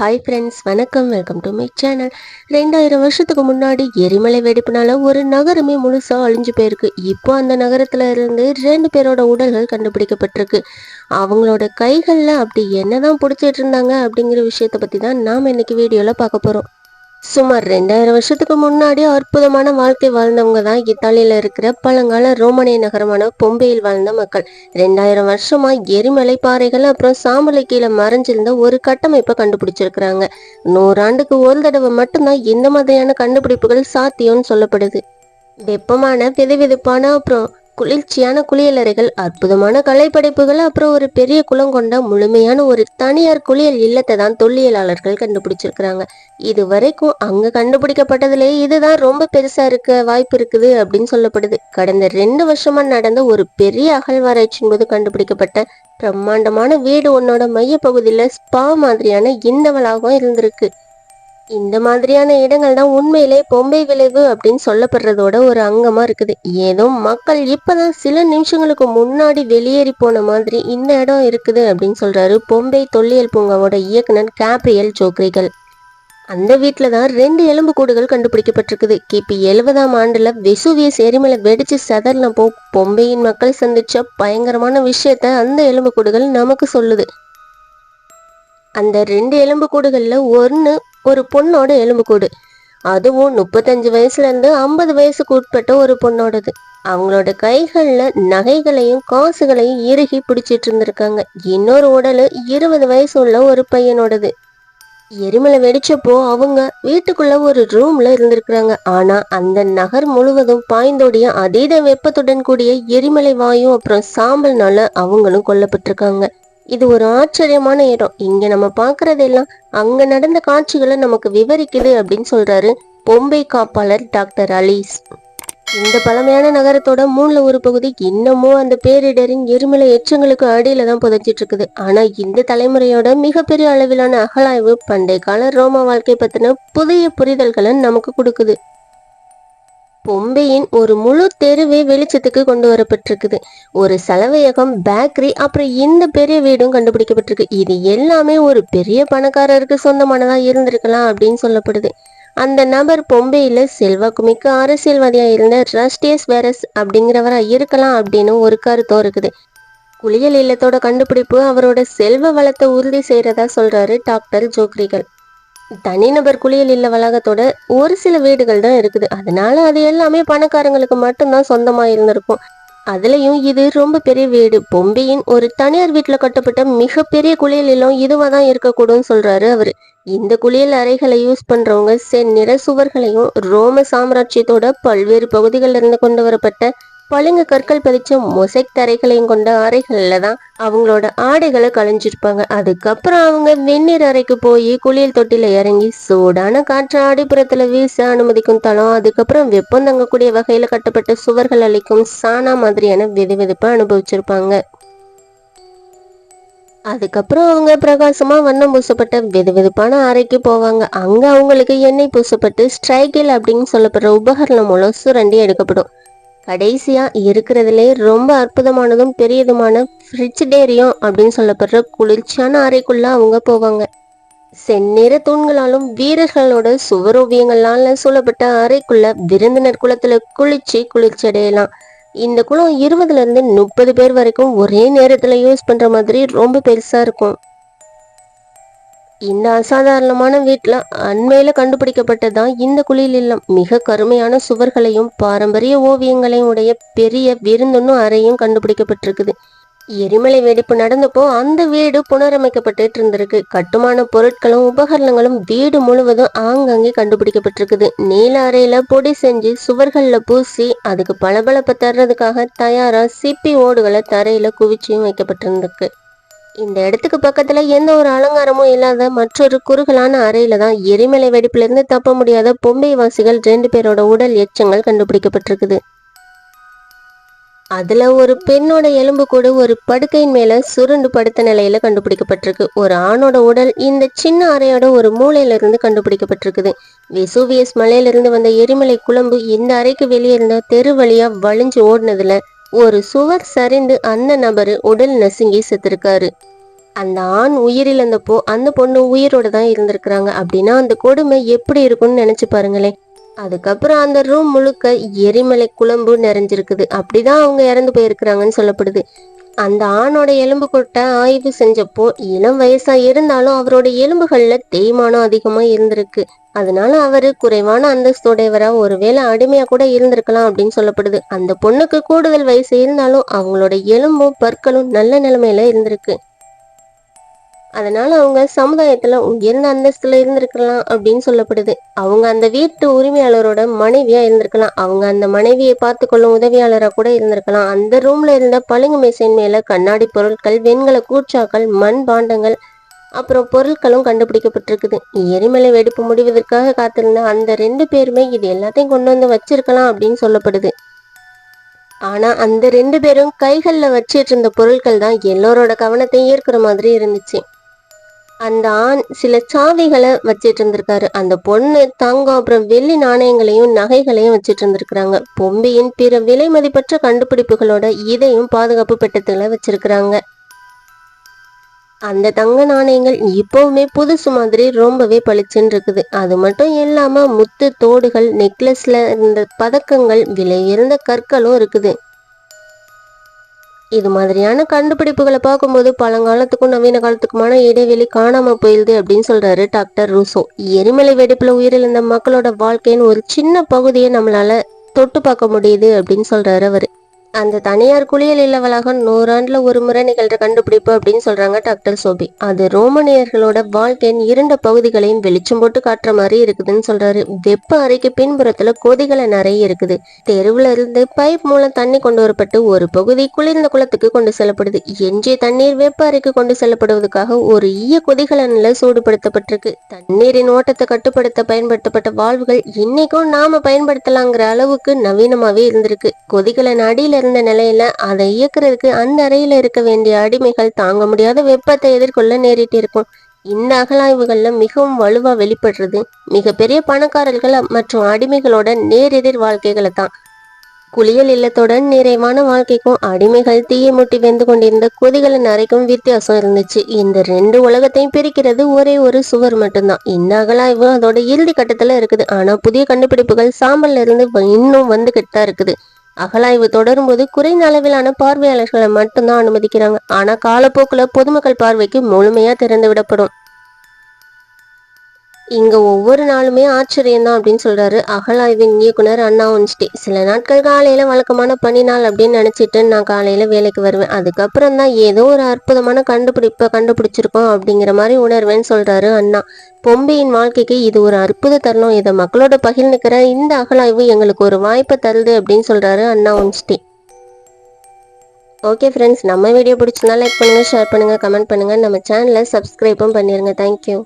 Hi friends வணக்கம். Welcome to my channel ரெண்டாயிரம் வருஷத்துக்கு முன்னாடி எரிமலை வெடிப்புனால ஒரு நகரமே முழுசாக அழிஞ்சு போயிருக்கு. இப்போ அந்த நகரத்துல இருந்து ரெண்டு பேரோட உடல்கள் கண்டுபிடிக்கப்பட்டிருக்கு. அவங்களோட கைகளில் அப்படி என்னதான் பிடிச்சிட்டு இருந்தாங்க அப்படிங்கிற விஷயத்தை பற்றி தான் நாம் இன்னைக்கு வீடியோவில் பார்க்க போகிறோம் சுமார் ரெண்டாயிரம் வருஷத்துக்கு முன்னாடி அற்புதமான வாழ்க்கை வாழ்ந்தவங்க தான் இத்தாலியில் இருக்கிற பழங்கால ரோமானிய நகரமான பொம்பையில் வாழ்ந்த மக்கள். ரெண்டாயிரம் வருஷமா எரிமலை பாறைகள் அப்புறம் சாம்பலை கீழே மறைஞ்சிருந்த ஒரு கட்டமைப்பை கண்டுபிடிச்சிருக்கிறாங்க. நூறாண்டுக்கு ஒரு தடவை மட்டும்தான் இந்த மாதிரியான கண்டுபிடிப்புகள் சாத்தியம்னு சொல்லப்படுது. வெப்பமான விதவிதப்பான அப்புறம் குளிர்ச்சியான குளியலறைகள் அற்புதமான கலைப்படைப்புகள் அப்புறம் ஒரு பெரிய குளம் கொண்ட முழுமையான ஒரு தனியார் குளியல் இல்லத்தை தான் தொல்லியலாளர்கள் கண்டுபிடிச்சிருக்கிறாங்க. இது வரைக்கும் அங்க கண்டுபிடிக்கப்பட்டதுலேயே இதுதான் ரொம்ப பெருசா இருக்க வாய்ப்பு இருக்குது அப்படின்னு சொல்லப்படுது. கடந்த ரெண்டு வருஷமா நடந்த ஒரு பெரிய அகழ்வாராய்ச்சியின் போது கண்டுபிடிக்கப்பட்ட பிரம்மாண்டமான வீடு ஒன்னோட மையப்பகுதியில ஸ்பா மாதிரியான இந்த வளாகம் இருந்திருக்கு. இந்த மாதிரியான இடங்கள் தான் உண்மையிலே பொம்பை விளைவு அப்படின்னு சொல்லப்படுறதோட ஒரு அங்கமா இருக்குது. ஏதோ மக்கள் இப்பதான் சில நிமிஷங்களுக்கு முன்னாடி வெளியேறி போன மாதிரி இந்த இடம் இருக்குது அப்படின்னு சொல்றாரு பொம்பை தொல்லியல் பூங்காவோட இயக்குனர் கேப்ரியல் ஜோக்ரிகள். அந்த வீட்டில் தான் ரெண்டு எலும்புக்கூடுகள் கண்டுபிடிக்கப்பட்டிருக்குது. கிபி எழுபதாம் ஆண்டில் வெசுவியஸ் எரிமலை வெடிச்சு செதறினப்போ பொம்பையின் மக்கள் சந்திச்ச பயங்கரமான விஷயத்த அந்த எலும்புக்கூடுகள் நமக்கு சொல்லுது. அந்த ரெண்டு எலும்புக்கூடுகளில் ஒன்று ஒரு பொண்ணோட எலும்புக்கூடு. அதுவும் முப்பத்தஞ்சு வயசுலேருந்து ஐம்பது வயசுக்கு உட்பட்ட ஒரு பொண்ணோடது. அவங்களோட கைகளில் நகைகளையும் காசுகளையும் இறுகி பிடிச்சிட்டு இருந்திருக்காங்க. இன்னொரு உடலு இருபது வயசு உள்ள ஒரு பையனோடது. எரிமலை வெடிச்சப்போ அவங்க வீட்டுக்குள்ள ஒரு ரூம்ல இருந்திருக்கிறாங்க. ஆனா அந்த நகர் முழுவதும் பாய்ந்தோடிய அதீத வெப்பத்துடன் கூடிய எரிமலை வாயு அப்புறம் சாம்பல்னால அவங்களும் கொல்லப்பட்டிருக்காங்க. இது ஒரு ஆச்சரியமான இடம். இங்க நம்ம பாக்குறதெல்லாம் அங்க நடந்த காட்சிகளை நமக்கு விவரிக்குது அப்படின்னு சொல்றாரு பொம்பை காப்பாளர் டாக்டர் அலீஸ். இந்த பழமையான நகரத்தோட மூணுல ஒரு பகுதி இன்னமும் அந்த பேரிடரின் எரிமலை எச்சங்களுக்கு அடியில தான் புதைச்சிட்டு இருக்குது. ஆனா இந்த தலைமுறையோட மிகப்பெரிய அளவிலான அகழாய்வு பண்டைய கால ரோம வாழ்க்கை பத்தின புதிய புரிதல்களை நமக்கு கொடுக்குது. பொம்பையின் ஒரு முழு தெருவே வெளிச்சத்துக்கு கொண்டு வரப்பட்டிருக்குது. ஒரு சலவையகம் பேக்கரி அப்புறம் இந்த பெரிய வீடும் கண்டுபிடிக்கப்பட்டிருக்கு. இது எல்லாமே ஒரு பெரிய பணக்காரருக்கு சொந்தமானதா இருந்திருக்கலாம் அப்படின்னு சொல்லப்படுது. அந்த நபர் பொம்பையில செல்வாக்குமிக்க அரசியல்வாதியாக இருந்த ரஸ்டியஸ் வேரஸ் அப்படிங்கிறவரா இருக்கலாம் அப்படின்னு ஒரு கருத்தும் இருக்குது. குளியல் இல்லத்தோட கண்டுபிடிப்பு அவரோட செல்வ வளத்தை உறுதி செய்யறதா சொல்றாரு டாக்டர் ஜோக்ரிகள். தனிநபர் குளியல் இல்ல வளாகத்தோட ஒரு சில வீடுகள் தான் இருக்குது. அதனால அது எல்லாமே பணக்காரங்களுக்கு மட்டும்தான் சொந்தமா இருந்திருக்கும். அதுலயும் இது ரொம்ப பெரிய வீடு. பொம்பையின் ஒரு தனியார் வீட்டுல கட்டப்பட்ட மிகப்பெரிய குளியல் இல்லம் இதுவா தான் இருக்கக்கூடும் சொல்றாரு அவரு. இந்த குளியல் அறைகளை யூஸ் பண்றவங்க செந்நிற சுவர்களையும் ரோம சாம்ராஜ்யத்தோட பல்வேறு பகுதிகளில் இருந்து கொண்டு வரப்பட்ட பளிங்கு கற்கள் பதிச்ச மொசைக் தரைகளையும் கொண்ட அறைகளில் தான் அவங்களோட ஆடைகளை களைஞ்சிருப்பாங்க. அதுக்கப்புறம் அவங்க வெந்நீர் அறைக்கு போய் குளியல் தொட்டில இறங்கி சூடான காற்று அடிப்புறத்துல வீச அனுமதிக்கும் தளம். அதுக்கப்புறம் வெப்பம் தங்கக்கூடிய வகையில கட்டப்பட்ட சுவர்கள் அளிக்கும் சானா மாதிரியான வெதுவெதுப்பை அனுபவிச்சிருப்பாங்க. அதுக்கப்புறம் அவங்க பிரகாசமா வண்ணம் பூசப்பட்ட வெதுவெதுப்பான அறைக்கு போவாங்க. அங்க அவங்களுக்கு எண்ணெய் பூசப்பட்டு ஸ்ட்ரைக்கில் அப்படின்னு சொல்லப்படுற உபகரணம் மூலம் சுரண்டி எடுக்கப்படும். கடைசியா இருக்கிறதுலே ரொம்ப அற்புதமானதும் பெரியதுமான ஃப்ரிட்ஜ் டேரியம் அப்படின்னு சொல்லப்படுற குளிர்ச்சியான அறைக்குள்ள அவங்க போவாங்க. செந்நிற தூண்களாலும் வீரர்களோட சுவரோவியங்களால சூழப்பட்ட அறைக்குள்ள விருந்தினர் குளத்துல குளிச்சு குளிர்ச்சி அடையலாம். இந்த குளம் இருபதுல இருந்து முப்பது பேர் வரைக்கும் ஒரே நேரத்துல யூஸ் பண்ற மாதிரி ரொம்ப பெருசா இருக்கும். இந்த அசாதாரணமான வீட்டில் அண்மையில் கண்டுபிடிக்கப்பட்டதான் இந்த குளியல் இல்லம். மிக கருமையான சுவர்களையும் பாரம்பரிய ஓவியங்களையும் உடைய பெரிய விருந்தொன்னும் அறையும் கண்டுபிடிக்கப்பட்டிருக்குது. எரிமலை வெடிப்பு நடந்தப்போ அந்த வீடு புனரமைக்கப்பட்டு இருந்திருக்கு. கட்டுமான பொருட்களும் உபகரணங்களும் வீடு முழுவதும் ஆங்காங்கே கண்டுபிடிக்கப்பட்டிருக்குது. நீல அறையில பொடி செஞ்சு சுவர்கள்ல பூசி அதுக்கு பளபளப்பை தர்றதுக்காக தயாரா சிப்பி ஓடுகளை தரையில குவிச்சியும் வைக்கப்பட்டிருந்திருக்கு. இந்த இடத்துக்கு பக்கத்துல எந்த ஒரு அலங்காரமும் இல்லாத மற்றொரு குறுகலான அறையில தான் எரிமலை வெடிப்புல இருந்து தப்ப முடியாத பொம்பை வாசிகள் ரெண்டு பேரோட உடல் எச்சங்கள் கண்டுபிடிக்கப்பட்டிருக்குது. அதுல ஒரு பெண்ணோட எலும்பு கூட ஒரு படுக்கையின் மேல சுருண்டு படுத்த நிலையில கண்டுபிடிக்கப்பட்டிருக்கு. ஒரு ஆணோட உடல் இந்த சின்ன அறையோட ஒரு மூலையில இருந்து கண்டுபிடிக்கப்பட்டிருக்குது. வெசூவியஸ் மலையிலிருந்து வந்த எரிமலை குழம்பு இந்த அறைக்கு வெளியே இருந்த தெரு வழியா வழிஞ்சு ஓடினதுல ஒரு சுவர் சரிந்து அந்த நபர் உடல் நசுங்கி செத்துருக்காரு. அந்த ஆண் உயிரிழந்தப்போ அந்த பொண்ணு உயிரோட தான் இருந்திருக்கிறாங்க. அப்படின்னா அந்த கொடுமை எப்படி இருக்கும்னு நினைச்சு பாருங்களேன். அதுக்கப்புறம் அந்த ரூம் முழுக்க எரிமலை குழம்பு நிறைஞ்சிருக்குது. அப்படிதான் அவங்க இறந்து போயிருக்கிறாங்கன்னு சொல்லப்படுது. அந்த ஆணோட எலும்பு கொட்டை ஆய்வு செஞ்சப்போ இளம் வயசா இருந்தாலும் அவரோட எலும்புகள்ல தேய்மானம் அதிகமா இருந்திருக்கு. அதனால அவரு குறைவான அந்தஸ்துடையவரா ஒருவேளை அடிமையா கூட இருந்திருக்கலாம் அப்படின்னு சொல்லப்படுது. அந்த பொண்ணுக்கு கூடுதல் வயசு இருந்தாலும் அவங்களோட எலும்பும் பற்களும் நல்ல நிலைமையில இருந்திருக்கு. அதனால அவங்க சமுதாயத்துல உயர்ந்த அந்தஸ்துல இருந்திருக்கலாம் அப்படின்னு சொல்லப்படுது. அவங்க அந்த வீட்டு உரிமையாளரோட மனைவியா இருந்திருக்கலாம். அவங்க அந்த மனைவியை பார்த்து கொள்ளும் உதவியாளரா கூட இருந்திருக்கலாம். அந்த ரூம்ல இருந்த பளிங்கு மேசையின் மேல கண்ணாடி பொருட்கள் வெண்கல கூச்சாக்கள் மண் பாண்டங்கள் அப்புறம் பொருட்களும் கண்டுபிடிக்கப்பட்டிருக்குது. எரிமலை வெடிப்பு முடிவதற்காக காத்திருந்த அந்த ரெண்டு பேருமே இது எல்லாத்தையும் கொண்டு வந்து வச்சிருக்கலாம் அப்படின்னு சொல்லப்படுது. ஆனா அந்த ரெண்டு பேரும் கைகள்ல வச்சிட்டு இருந்த பொருட்கள் தான் எல்லோரோட கவனத்தையும் ஈர்க்கிற மாதிரி இருந்துச்சு. அந்த ஆண் சில சாவிகளை வச்சிட்டு இருந்திருக்காரு. அந்த பொண்ணு தங்கம் அப்புறம் வெள்ளி நாணயங்களையும் நகைகளையும் வச்சிட்டு இருந்திருக்கிறாங்க. பொம்பியின் பிற விலை மதிப்பற்ற கண்டுபிடிப்புகளோட இதையும் பாதுகாப்பு பெட்டத்துல வச்சிருக்கிறாங்க. அந்த தங்க நாணயங்கள் இப்போவுமே புதுசு மாதிரி ரொம்பவே பளிச்சுன்னு இருக்குது. அது மட்டும் இல்லாமல் முத்து தோடுகள் நெக்லஸ்ல இருந்த பதக்கங்கள் விலை இருந்த கற்களும் இருக்குது. இது மாதிரியான கண்டுபிடிப்புகளை பார்க்கும்போது பழங்காலத்துக்கும் நவீன காலத்துக்குமான இடைவெளி காணாம போயிடுது அப்படின்னு சொல்றாரு டாக்டர் ரூசோ. எரிமலை வெடிப்புல உயிரிழந்த மக்களோட வாழ்க்கையின் ஒரு சின்ன பகுதியை நம்மளால தொட்டு பார்க்க முடியுது அப்படின்னு சொல்றாரு அவரு. அந்த தனியார் குளியல் இல்ல வளாகம் நூறாண்டுல ஒரு முறை நிகழ்ற கண்டுபிடிப்பு அப்படின்னு சொல்றாங்க டாக்டர் சோபி. அது ரோமனியர்களோட வாழ்க்கையின் இரண்டு பகுதிகளையும் வெளிச்சம் போட்டு காட்டுற மாதிரி இருக்குதுன்னு சொல்றாரு. வெப்ப அறைக்கு பின்புறத்துல கொதிகளை நிறைய இருக்குது. தெருவுல இருந்து பைப் மூலம் தண்ணி கொண்டு வரப்பட்டு ஒரு பகுதி குளிர்ந்த குளத்துக்கு கொண்டு செல்லப்படுது. எஞ்சிய தண்ணீர் வெப்ப அறைக்கு கொண்டு செல்லப்படுவதற்காக ஒரு ஈய கொதிகலன்ல சூடுபடுத்தப்பட்டிருக்கு. தண்ணீரின் ஓட்டத்தை கட்டுப்படுத்த பயன்படுத்தப்பட்ட வாழ்வுகள் இன்னைக்கும் நாம பயன்படுத்தலாங்கிற அளவுக்கு நவீனமாவே இருந்திருக்கு. கொதிகலன் அடியில இருந்த நிலையில அதை இயக்குறதுக்கு அந்த அறையில இருக்க வேண்டிய அடிமைகள் தாங்க முடியாத வெப்பத்தை எதிர்கொள்ள நேரிட்டு இருக்கும். இந்த அகலாய்வுகள்ல மிகவும் வலுவா வெளிப்படுறது மிகப்பெரிய பணக்காரர்கள் மற்றும் அடிமைகளோட நேரெதிர் வாழ்க்கைகளை தான். குளியல் இல்லத்துடன் நிறைவான வாழ்க்கைக்கும் அடிமைகள் தீயை முட்டி வெந்து கொண்டிருந்த கொதிகளின் அறைக்கும் வித்தியாசம் இருந்துச்சு. இந்த ரெண்டு உலகத்தையும் பிரிக்கிறது ஒரே ஒரு சுவர் மட்டும்தான். இந்த அகலாய்வு அதோட இறுதி கட்டத்துல இருக்குது. ஆனா புதிய கண்டுபிடிப்புகள் சாம்பல்ல இருந்து இன்னும் வந்துகிட்டு தான் இருக்குது. அகலாய்வு தொடரும் போது குறைந்த அளவிலான பார்வையாளர்களை மட்டும்தான் அனுமதிக்கிறாங்க. ஆனா காலப்போக்குல பொதுமக்கள் பார்வைக்கு முழுமையா திறந்து விடப்படும் இங்க ஒவ்வொரு நாளுமே ஆச்சரியம் தான் அப்படின்னு சொல்றாரு. அகலாய்வின் இயக்குனர் அண்ணா ஒன்ஸ்டே. சில நாட்கள் காலையில வழக்கமான பனி நாள் அப்படின்னு நினைச்சிட்டு நான் காலையில வேலைக்கு வருவேன். அதுக்கப்புறம் தான் ஏதோ ஒரு அற்புதமான கண்டுபிடிப்பை கண்டுபிடிச்சிருக்கோம் அப்படிங்கிற மாதிரி உணர்வேன்னு சொல்றாரு அண்ணா. பொம்பையின் வாழ்க்கைக்கு இது ஒரு அற்புத தருணம். இதை மக்களோட பகிர்ந்துக்கிற இந்த அகலாய்வு எங்களுக்கு ஒரு வாய்ப்பை தருது அப்படின்னு சொல்றாரு அண்ணா ஒன்ஸ்டே. ஓகே ஃப்ரெண்ட்ஸ் நம்ம வீடியோ பிடிச்சிருந்தா லைக் பண்ணுங்க ஷேர் பண்ணுங்க கமெண்ட் பண்ணுங்க. நம்ம சேனலை சப்ஸ்கிரைபும் பண்ணிருங்க. தேங்க்யூ